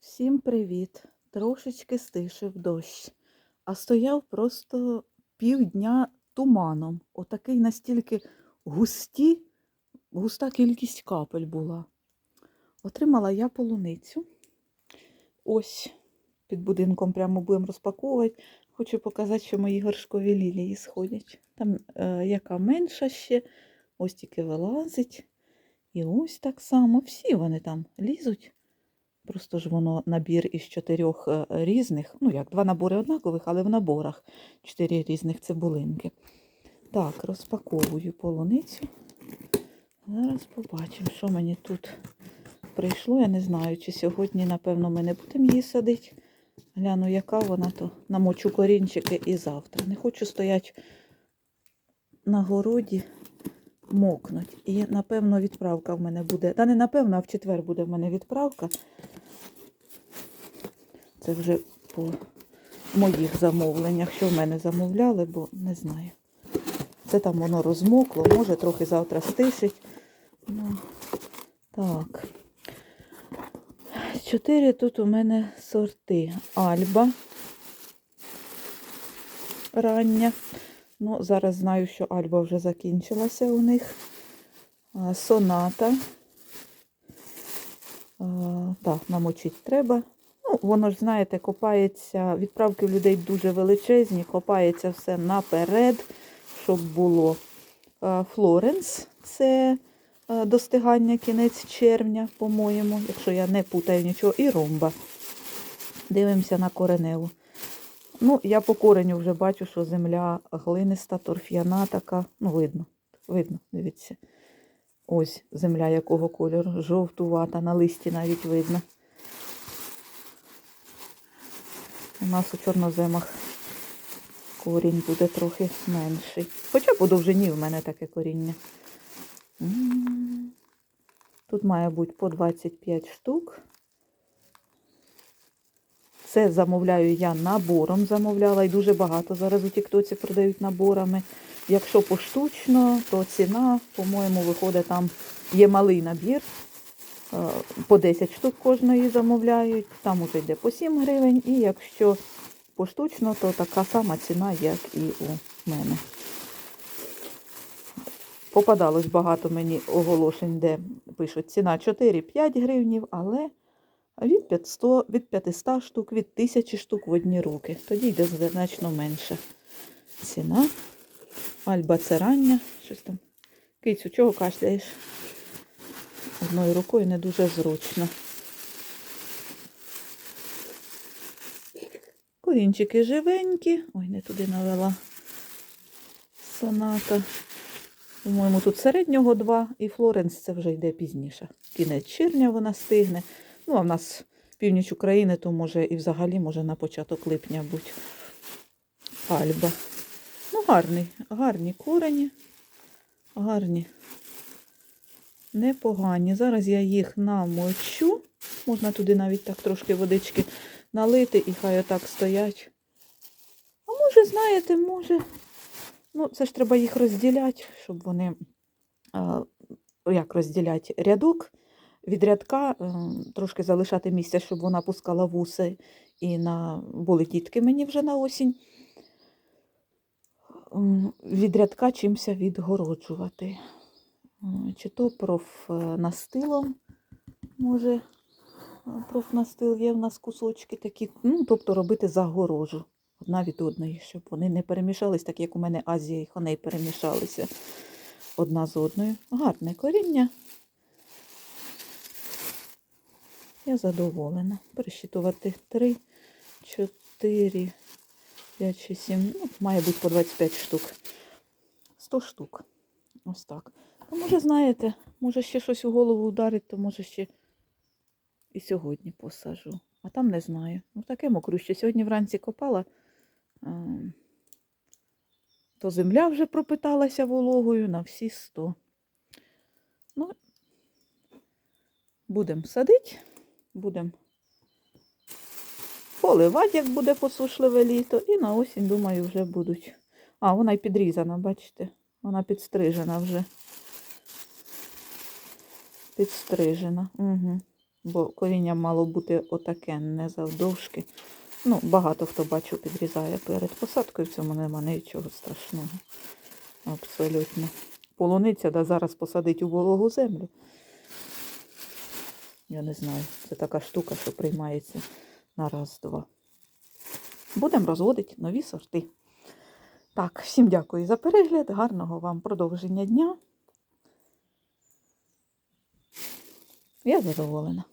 Всім привіт! Трошечки стишив дощ, а стояв просто півдня туманом. Отакий настільки густі, густа кількість капель була. Отримала я полуницю. Ось під будинком прямо будемо розпаковувати. Хочу показати, що мої горшкові лілії сходять. Там е, яка менша ще, ось тільки вилазить. І ось так само. Всі вони там лізуть. Просто ж воно набір із чотирьох е, різних, ну як, два набори однакових, але в наборах чотири різних цибулинки. Так, розпаковую полуницю. Зараз побачимо, що мені тут прийшло. Я не знаю, чи сьогодні, напевно, ми не будемо її садити. Гляну, яка вона, то намочу корінчики і завтра. Не хочу стояти на городі, мокнуть. І, напевно, відправка в мене буде. Та не напевно, а в четвер буде в мене відправка. Це вже по моїх замовленнях, що в мене замовляли, бо не знаю. Це там воно розмокло, може трохи завтра стишить. Ну, так. Чотири тут у мене сорти. Альба рання. Ну, зараз знаю, що Альба вже закінчилася у них. Соната. Так, намочити треба. Ну, воно ж, знаєте, копається, відправки в людей дуже величезні, копається все наперед, щоб було. Флоренс це достигання кінець червня, по-моєму, якщо я не путаю нічого, і ромба. Дивимося на кореневу. Ну, я по кореню вже бачу, що земля глиниста, торф'яна така. Ну, видно, видно, дивіться. Ось земля якого кольору, жовтувата, на листі навіть видно. У нас у чорноземах корінь буде трохи менший. Хоча по довжині в мене таке коріння. Тут має бути по 25 штук. Це замовляю я набором, замовляла і дуже багато. Зараз у Тіктоці продають наборами. Якщо поштучно, то ціна, по-моєму, виходить там є малий набір. е, По 10 штук кожної замовляють. Там уже йде по 7 гривень. І якщо поштучно, то така сама ціна, як і у мене. Попадалось багато мені оголошень, де пишуть ціна 4-5 гривнів, але від 500, від 500 штук, від 1000 штук в одні руки. Тоді йде значно менша ціна. Альба це рання. Щось там. Кицю, чого кашляєш? Одною рукою не дуже зручно. Корінчики живенькі. Ой, не туди навела соната. По-моєму, тут середнього два, і Флоренс це вже йде пізніше. Кінець червня вона стигне. Ну, а в нас північ України, то може і взагалі може на початок липня бути Альба. Ну, гарний, гарні корені, гарні, непогані. Зараз я їх намочу. Можна туди навіть так трошки водички налити і хай отак стоять. А може, знаєте, може. Ну, це ж треба їх розділяти, щоб вони, а, як розділяти рядок від рядка, е, трошки залишати місця, щоб вона пускала вуси і на були дітки мені вже на осінь. Від рядка чимся відгороджувати. Чи то профнастилом, може, е, профнастил є в нас кусочки такі, ну, тобто робити загорожу одна від одної, щоб вони не перемішались, так як у мене Азія і Хоней перемішалися одна з одною. Гарне коріння. Я задоволена. Пересчитувати 3, 4, 5, 6, 7, ну, має бути по 25 штук. 100 штук. Ось так. А може, знаєте, може ще щось у голову ударить, то може ще і сьогодні посажу. А там не знаю. Ну, таке мокруще. Сьогодні вранці копала, то земля вже пропиталася вологою на всі 100. Ну, будемо садити, будемо поливати, як буде посушливе літо, і на осінь, думаю, вже будуть. А, вона й підрізана, бачите? Вона підстрижена вже. Підстрижена. Угу. бо коріння мало бути отаке, не завдовжки. Ну, багато хто бачу підрізає перед посадкою, в цьому нема нічого страшного. Абсолютно. Полуниця, да зараз посадить у вологу землю. Я не знаю, це така штука, що приймається на раз-два. Будемо розводити нові сорти. Так, всім дякую за перегляд, гарного вам продовження дня. Я задоволена.